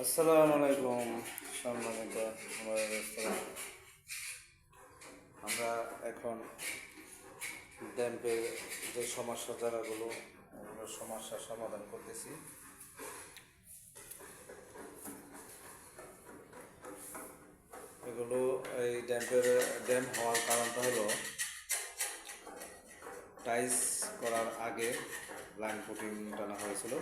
আসসালামু আলাইকুম। সম্মানিত। আমরা এখন ড্যাম্পের যে সমস্যা যারাগুলো ওগুলো সমস্যার সমাধান করতেছি। এগুলো এই ড্যাম্পের ড্যাম হওয়ার কারণটা হলো টাইস করার আগে লাইন পুটিং টানা হয়েছিল।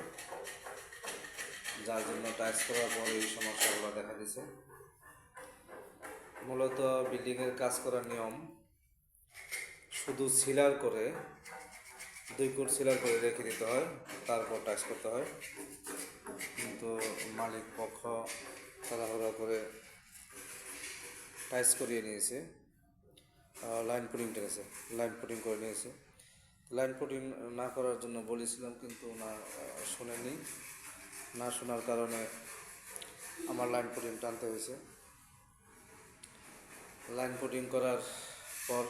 যার জন্য টাইস করার পর এই সমস্যাগুলো দেখা দিছে। মূলত বিল্ডিংয়ের কাজ করার নিয়ম, শুধু সিলার করে, দুই কোট সিলার করে রেখে দিতে হয়, তারপর টাইস করতে হয়। কিন্তু মালিক পক্ষ তাড়াহুড়া করে টাইস করিয়ে নিয়েছে লাইন পুটিং টেনেছে লাইন পুটিং করে নিয়েছে। লাইন পুটিং না করার জন্য বলেছিলাম, কিন্তু না শোনেনি না শোনার কারণে আমার লাইন পুটিং টানতে হয়েছে। লাইন পুটিং করার পর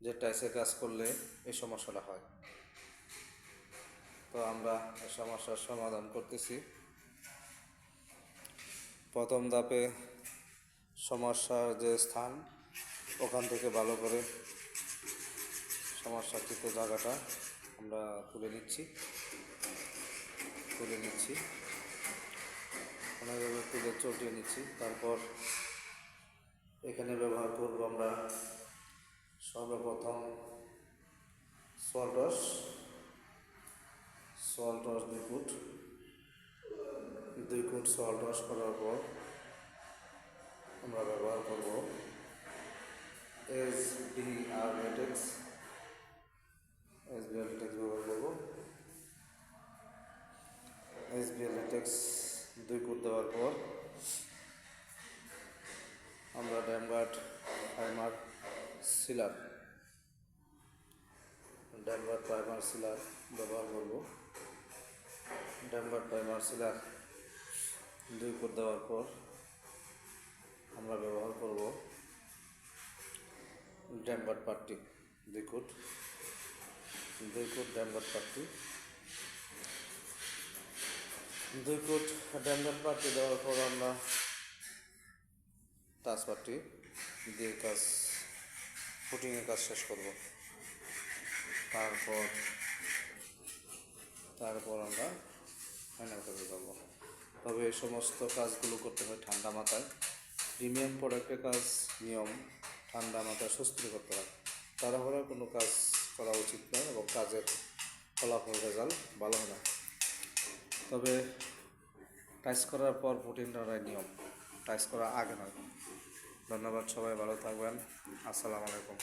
যে টাইসের কাজ করলে এই সমস্যাটা হয়। তো আমরা এই সমস্যার সমাধান করতেছি। প্রথম ধাপে সমস্যার যে স্থান, ওখান থেকে ভালো করে সমস্যাকৃত জায়গাটা আমরা তুলে নিচ্ছি। তুলে নিচ্ছি। অনেকভাবে তুলে চটিয়ে নিচ্ছি। তারপর এখানে ব্যবহার করব আমরা সর্বপ্রথম সল্টস সল্টস দুই ফুট। দুই ফুট সল্টস করার পর আমরা ব্যবহার করব S D R latex S B দুই ফুট দেওয়ার পর আমরা ড্যামগার্ড প্রাইমার সিলার, ড্যামগার্ড প্রাইমার সিলার ব্যবহার করব। ড্যামগার্ড প্রাইমার সিলার দুই ফুট দেওয়ার পর আমরা ব্যবহার করব ড্যামগার্ড পাট্টি, দুই ফুট দুই ফুট ড্যামগার্ড পাট্টি। দুই ফুট ড্যামগার্ড পাট্টি দেওয়ার পর আমরা তাজপাটটি দিয়ে কাজ ফুটিংয়ের কাজ শেষ করব। তারপর তারপর আমরা ফাইনাল কাজে যাব। তবে এই সমস্ত কাজগুলো করতে হয় ঠান্ডা মাথায়। প্রিমিয়াম প্রোডাক্টের কাজ, নিয়ম, ঠান্ডা মাথায় সুস্থির করতে হয়। তাড়াহুড়া কোনো কাজ করা উচিত নয় এবং কাজের ফলাফল রেজাল্ট ভালো হয় না। তবে টাইস করার পর প্রোটিন টানার নিয়ম। টাইস করা আগে নয়। ধন্যবাদ সবাই, ভালো থাকবেন। আসসালামু আলাইকুম।